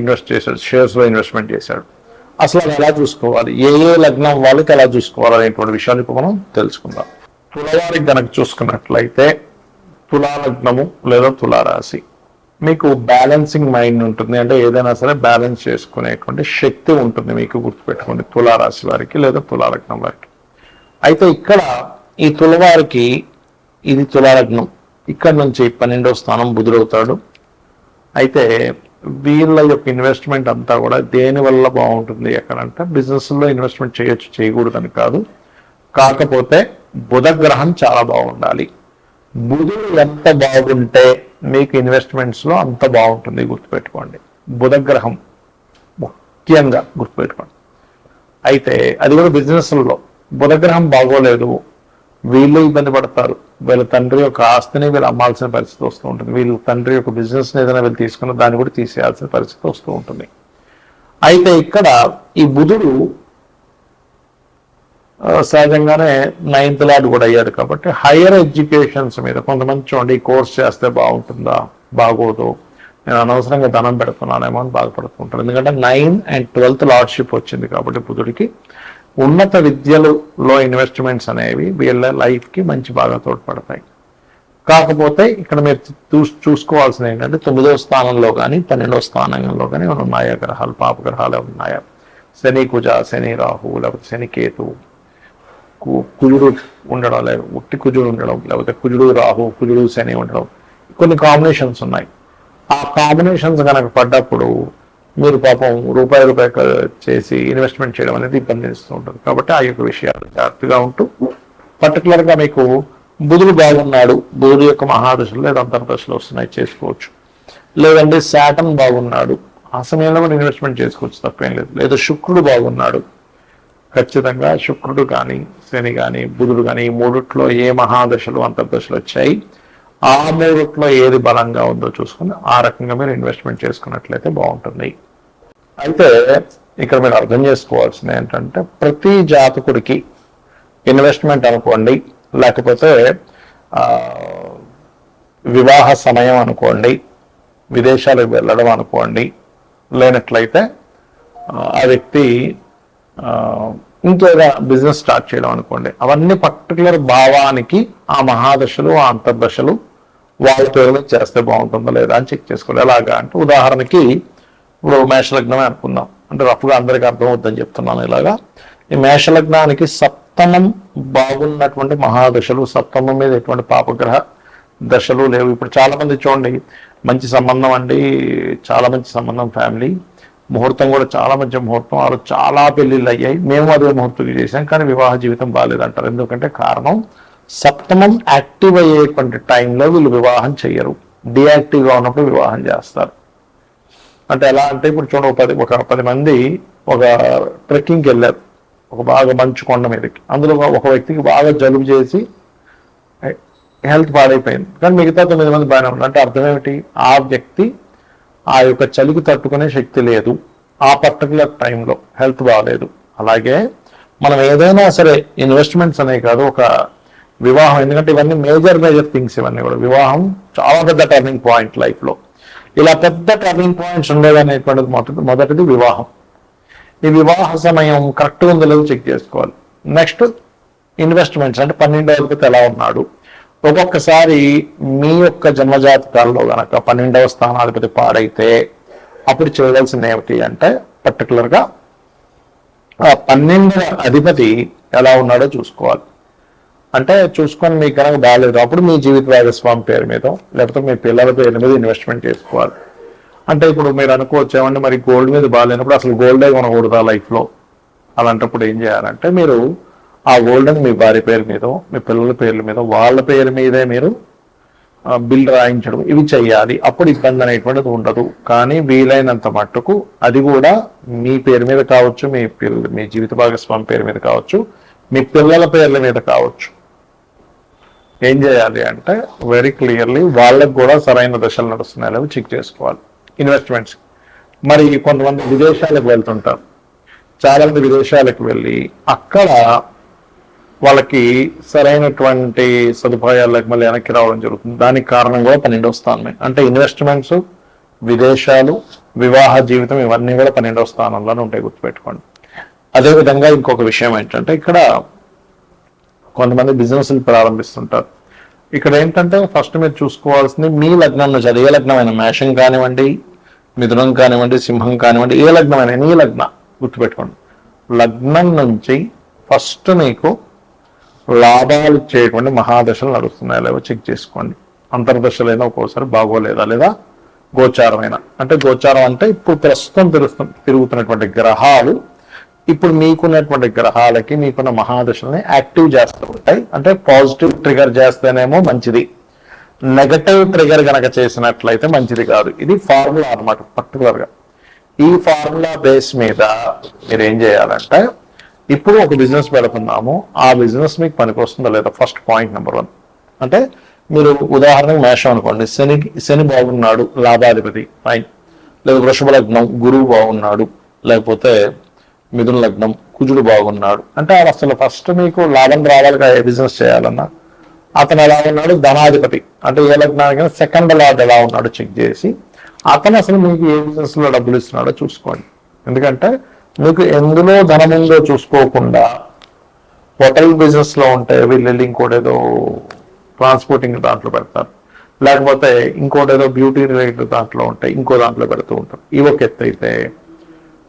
Invest చేశాడు షేర్స్లో investment చేశాడు. అసలు అది ఎలా చూసుకోవాలి? ఏ ఏ లగ్నం వాళ్ళకి ఎలా చూసుకోవాలి అనేటువంటి విషయాన్ని ఇప్పుడు మనం తెలుసుకుందాం. తులవారికి కనుక చూసుకున్నట్లయితే తులాలగ్నము లేదా తులారాశి మీకు బ్యాలెన్సింగ్ మైండ్ ఉంటుంది. అంటే ఏదైనా సరే బ్యాలెన్స్ చేసుకునేటువంటి శక్తి ఉంటుంది మీకు గుర్తుపెట్టుకోండి తులారాశి వారికి లేదా తులాలగ్నం వారికి. అయితే ఇక్కడ ఈ తులవారికి ఇది తులాలగ్నం. ఇక్కడ నుంచి పన్నెండో స్థానం బుధుడవుతాడు. అయితే వీళ్ళ యొక్క ఇన్వెస్ట్మెంట్ అంతా కూడా దేని వల్ల బాగుంటుంది ఎక్కడంటే బిజినెస్లో ఇన్వెస్ట్మెంట్ చేయొచ్చు చేయకూడదని కాదు. కాకపోతే బుధ గ్రహం చాలా బాగుండాలి. బుధుడు ఎంత బాగుంటే మీకు ఇన్వెస్ట్మెంట్స్లో అంత బాగుంటుంది గుర్తుపెట్టుకోండి. బుధ గ్రహం ముఖ్యంగా గుర్తుపెట్టుకోండి. అయితే అది కూడా బిజినెస్లో బుధగ్రహం బాగోలేదు. వీళ్ళు ఇబ్బంది పడతారు. వీళ్ళ తండ్రి యొక్క ఆస్తిని వీళ్ళు అమ్మాల్సిన పరిస్థితి వస్తూ ఉంటుంది. వీళ్ళ తండ్రి యొక్క బిజినెస్ ఏదైనా వీళ్ళు తీసుకున్న దాన్ని కూడా తీసేయాల్సిన పరిస్థితి వస్తూ ఉంటుంది. అయితే ఇక్కడ ఈ బుధుడు సహజంగానే నైన్త్ లాడ్ కూడా అయ్యాడు కాబట్టి హైయర్ ఎడ్యుకేషన్స్ మీద కొంతమంది చూడండి ఈ కోర్స్ చేస్తే బాగుంటుందా? బాగోదు. నేను అనవసరంగా ధనం పెడుతున్నానేమో అని బాధపడుతుంటాను ఎందుకంటే నైన్ అండ్ ట్వెల్త్ లార్డ్షిప్ వచ్చింది కాబట్టి బుధుడికి. ఉన్నత విద్యలలో ఇన్వెస్ట్మెంట్స్ అనేవి వీళ్ళ లైఫ్కి మంచి బాగా తోడ్పడతాయి. కాకపోతే ఇక్కడ మీరు చూ- చూసుకోవాల్సింది ఏంటంటే తొమ్మిదవ స్థానంలో కానీ పన్నెండో స్థానంలో కానీ ఏమైనా ఉన్నాయా గ్రహాలు పాప గ్రహాలు ఉన్నాయా? శని కుజ శని రాహు లేకపోతే శని కేతు. కు- కుజుడు ఉండడం లేదు ఉట్టి కుజుడు ఉండడం లేకపోతే కుజుడు రాహు కుజుడు శని ఉండడం. కొన్ని కాంబినేషన్స్ ఉన్నాయి. ఆ కాంబినేషన్స్ కనుక పడ్డప్పుడు మీరు పాపం రూపాయి రూపాయి చేసి ఇన్వెస్ట్మెంట్ చేయడం అనేది ఇబ్బంది ఇస్తూ ఉంటుంది. కాబట్టి ఆ యొక్క విషయాలు జాగ్రత్తగా ఉంటూ పర్టికులర్గా మీకు బుధుడు బాగున్నాడు. బుధుడు యొక్క మహాదశలు లేదా అంతర్దశలు వస్తున్నాయి చేసుకోవచ్చు. లేదంటే శాటన్ బాగున్నాడు. ఆ సమయంలో కూడా ఇన్వెస్ట్మెంట్ చేసుకోవచ్చు తప్పేం లేదు. లేదా శుక్రుడు బాగున్నాడు. ఖచ్చితంగా శుక్రుడు కానీ శని కానీ బుధుడు కానీ ఈ మూడిట్లో ఏ మహాదశలు అంతర్దశలు వచ్చాయి? ఆ మూడిట్లో ఏది బలంగా ఉందో చూసుకుని ఆ రకంగా మీరు ఇన్వెస్ట్మెంట్ చేసుకున్నట్లయితే బాగుంటుంది. అయితే ఇక్కడ మీరు అర్థం చేసుకోవాల్సింది ఏంటంటే ప్రతి జాతకుడికి ఇన్వెస్ట్మెంట్ అనుకోండి లేకపోతే వివాహ సమయం అనుకోండి విదేశాలకు వెళ్ళడం అనుకోండి లేనట్లయితే ఆ, వ్యక్తి ఇంకేదా బిజినెస్ స్టార్ట్ చేయడం అనుకోండి అవన్నీ పర్టికులర్ భావానికి ఆ మహాదశలు ఆ అంతర్దశలు వాళ్ళ పేరు చేస్తే బాగుంటుందా లేదా అని చెక్ చేసుకోవాలి ఎలాగా అంటే ఉదాహరణకి ఇప్పుడు మేషలగ్నమే అనుకుందాం. అంటే రఫ్గా అందరికీ అర్థం అవుతుందని చెప్తున్నాను ఇలాగా. ఈ మేషలగ్నానికి సప్తమం బాగున్నటువంటి మహాదశలు సప్తమం మీద ఎటువంటి పాపగ్రహ దశలు లేవు. ఇప్పుడు చాలామంది చూడండి మంచి సంబంధం అండి చాలా మంచి సంబంధం ఫ్యామిలీ. ముహూర్తం కూడా చాలా మంచి ముహూర్తం. వాళ్ళు చాలా పెళ్ళిళ్ళు అయ్యాయి. మేము అదే ముహూర్తం చేసాం కానీ వివాహ జీవితం బాగాలేదంటారు. ఎందుకంటే కారణం సప్తమం యాక్టివ్ అయ్యేటువంటి టైంలో వీళ్ళు వివాహం చేయరు డియాక్టివ్గా ఉన్నప్పుడు వివాహం చేస్తారు. అంటే ఎలా అంటే ఇప్పుడు చూడండి పది ఒక పది మంది ఒక ట్రెక్కింగ్కి వెళ్ళారు. ఒక బాగా మంచు కొండ మీదకి. అందులో ఒక- ఒక వ్యక్తికి బాగా జలుబు చేసి హెల్త్ పాడైపోయింది. కానీ మిగతా తొమ్మిది మంది బాగానే ఉన్నారు. అంటే అర్థం ఏమిటి? ఆ వ్యక్తి ఆ యొక్క చలికి తట్టుకునే శక్తి లేదు. ఆ పర్టికులర్ టైంలో హెల్త్ బాగాలేదు. అలాగే మనం ఏదైనా సరే ఇన్వెస్ట్మెంట్స్ అనే కాదు ఒక వివాహం. ఎందుకంటే ఇవన్నీ మేజర్ మేజర్ థింగ్స్ ఇవన్నీ కూడా. వివాహం చాలా పెద్ద టర్నింగ్ పాయింట్ లైఫ్లో. ఇలా పెద్ద టర్నింగ్ పాయింట్స్ ఉండేదనేటువంటిది మొదటి మొదటిది వివాహం. ఈ వివాహ సమయం కరెక్ట్ ఉందో లేదో చెక్ చేసుకోవాలి. నెక్స్ట్ ఇన్వెస్ట్మెంట్స్ అంటే పన్నెండో అధిపతి ఎలా ఉన్నాడు? ఒక్కొక్కసారి మీ యొక్క జన్మజాతకాల్లో గనక పన్నెండవ స్థానాధిపతి పాడైతే అప్పుడు చేయవలసింది ఏమిటి అంటే పర్టికులర్గా గా ఆ పన్నెండవ అధిపతి ఎలా ఉన్నాడో చూసుకోవాలి. అంటే చూసుకొని మీకు కనుక బాగాలేదు అప్పుడు మీ జీవిత భాగస్వామి పేరు మీద లేకపోతే మీ పిల్లల పేరు మీద ఇన్వెస్ట్మెంట్ చేసుకోవాలి. అంటే ఇప్పుడు మీరు అనుకోవచ్చు ఏమంటే మరి గోల్డ్ మీద బాగాలేనప్పుడు అసలు గోల్డే కొనకూడదు ఆ లైఫ్లో అలాంటప్పుడు ఏం చేయాలంటే మీరు ఆ గోల్డ్ మీ భార్య పేరు మీద మీ పిల్లల పేర్ల మీద వాళ్ళ పేరు మీదే మీరు బిల్ రాయించడం. ఇవి చేయాలి. అప్పుడు ఇబ్బంది అనేటువంటిది ఉండదు. కానీ వీలైనంత మట్టుకు అది కూడా మీ పేరు మీద కావచ్చు మీ పిల్ల మీ జీవిత భాగస్వామి పేరు మీద కావచ్చు మీ పిల్లల పేర్ల మీద కావచ్చు. ఏం చేయాలి అంటే వెరీ క్లియర్లీ వాళ్ళకు కూడా సరైన దశలు నడుస్తున్నాయి లేవు చెక్ చేసుకోవాలి. ఇన్వెస్ట్మెంట్స్ మరి కొంతమంది విదేశాలకు వెళ్తుంటారు. చాలా మంది విదేశాలకు వెళ్ళి అక్కడ వాళ్ళకి సరైనటువంటి సదుపాయాలు మళ్ళీ వెనక్కి రావడం జరుగుతుంది. దానికి కారణం కూడా పన్నెండవ స్థానమే. అంటే ఇన్వెస్ట్మెంట్స్ విదేశాలు వివాహ జీవితం ఇవన్నీ కూడా పన్నెండవ స్థానంలోనే ఉంటాయి గుర్తుపెట్టుకోండి. అదేవిధంగా ఇంకొక విషయం ఏంటంటే ఇక్కడ కొంతమంది బిజినెస్లు ప్రారంభిస్తుంటారు. ఇక్కడ ఏంటంటే ఫస్ట్ మీరు చూసుకోవాల్సింది మీ లగ్నంలో నుంచి ఏ లగ్నమైన మేషం కానివ్వండి మిథునం కానివ్వండి సింహం కానివ్వండి ఏ లగ్నమైన నీ లగ్న గుర్తుపెట్టుకోండి. లగ్నం నుంచి ఫస్ట్ మీకు లాభాలు ఇచ్చేటువంటి మహాదశలు నడుస్తున్నాయా. లేవో చెక్ చేసుకోండి. అంతర్దశలైనా ఒక్కోసారి బాగోలేదా? లేదా గోచారమైన? అంటే గోచారం అంటే ఇప్పుడు ప్రస్తుతం తిరుగుతు తిరుగుతున్నటువంటి గ్రహాలు ఇప్పుడు మీకున్నటువంటి గ్రహాలకి మీకున్న మహాదశల్ని యాక్టివ్ చేస్తూ ఉంటాయి అంటే పాజిటివ్ ట్రిగర్ చేస్తేనేమో మంచిది. నెగటివ్ ట్రిగర్ గనక చేసినట్లయితే మంచిది కాదు. ఇది ఫార్ములా అన్నమాట పర్టికులర్గా. ఈ ఫార్ములా బేస్ మీద మీరు ఏం చేయాలంటే ఇప్పుడు ఒక బిజినెస్ పెడుతున్నాము ఆ బిజినెస్ మీకు పనికొస్తుందా లేదా? First point number one. అంటే మీరు ఉదాహరణకు మేషం అనుకోండి శని శని బాగున్నాడు లాభాధిపతి ఫైన్. లేదా వృషభ లగ్నం గురువు బాగున్నాడు లేకపోతే మిథున లగ్నం కుజుడు బాగున్నాడు. అంటే ఆయన అసలు ఫస్ట్ మీకు లాభం రావాలిగా ఏ బిజినెస్ చేయాలన్నా. అతను ఎలా ఉన్నాడు? ధనాధిపతి. అంటే ఏ లగ్నానికి సెకండ్ లార్డ్ ఎలా ఉన్నాడు చెక్ చేసి అతను అసలు మీకు ఏ బిజినెస్లో డబ్బులు ఇస్తున్నాడో చూసుకోండి. ఎందుకంటే మీకు ఎందులో ధనం ఉందో చూసుకోకుండా హోటల్ బిజినెస్లో ఉంటే వీళ్ళు వెళ్ళి ఇంకోటి ఏదో ట్రాన్స్పోర్టింగ్ దాంట్లో పెడతారు. లేకపోతే ఇంకోటి ఏదో బ్యూటీ రిలేటెడ్ దాంట్లో ఉంటాయి ఇంకో దాంట్లో పెడుతూ ఉంటారు. ఇవి ఒక ఎత్తు అయితే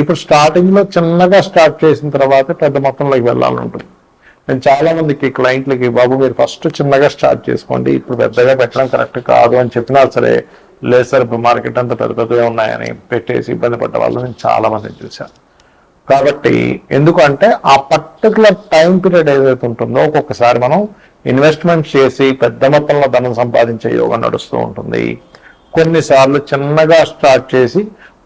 ఇప్పుడు స్టార్టింగ్లో చిన్నగా స్టార్ట్ చేసిన తర్వాత పెద్ద మొత్తంలోకి వెళ్ళాలని ఉంటుంది. నేను చాలా మందికి క్లయింట్లకి బాబు మీరు ఫస్ట్ చిన్నగా స్టార్ట్ చేసుకోండి. ఇప్పుడు పెద్దగా పెట్టడం కరెక్ట్ కాదు అని చెప్పినా సరే లేదు సార్ ఇప్పుడు మార్కెట్ అంతా పెద్ద పెద్దగా ఉన్నాయని పెట్టేసి ఇబ్బంది పడ్డ వాళ్ళు నేను చాలా మందిని చూశాను. కాబట్టి ఎందుకంటే ఆ పర్టికులర్ టైం పీరియడ్ ఏదైతే ఉంటుందో ఒక్కొక్కసారి మనం ఇన్వెస్ట్మెంట్ చేసి పెద్ద మొత్తంలో ధనం సంపాదించే యోగం నడుస్తూ ఉంటుంది. కొన్నిసార్లు చిన్నగా స్టార్ట్ చేసి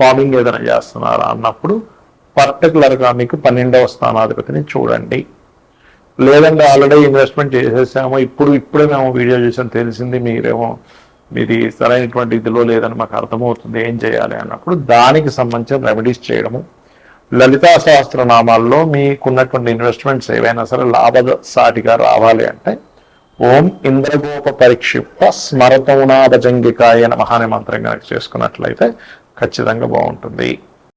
ఫార్మింగ్ ఏదైనా చేస్తున్నారా అన్నప్పుడు పర్టికులర్గా మీకు పన్నెండవ స్థానాధిపతిని చూడండి. లేదంటే ఆల్రెడీ ఇన్వెస్ట్మెంట్ చేసేసాము ఇప్పుడు ఇప్పుడే మేము వీడియో చేసాం తెలిసింది మీరేమో మీది సరైనటువంటి ఇదిలో లేదని మాకు అర్థమవుతుంది ఏం చేయాలి అన్నప్పుడు దానికి సంబంధించిన రెమెడీస్ చేయడము. లలితా సహస్రనామాల్లో మీకున్నటువంటి ఇన్వెస్ట్మెంట్స్ ఏవైనా సరే లాభసాటిగా రావాలి అంటే ఓం ఇంద్రగోప పరిక్షిప్త స్మరతౌనాభజంగికాయ నమః అనే మంత్రం కనుక చేసుకున్నట్లయితే ఖచ్చితంగా బాగుంటుంది.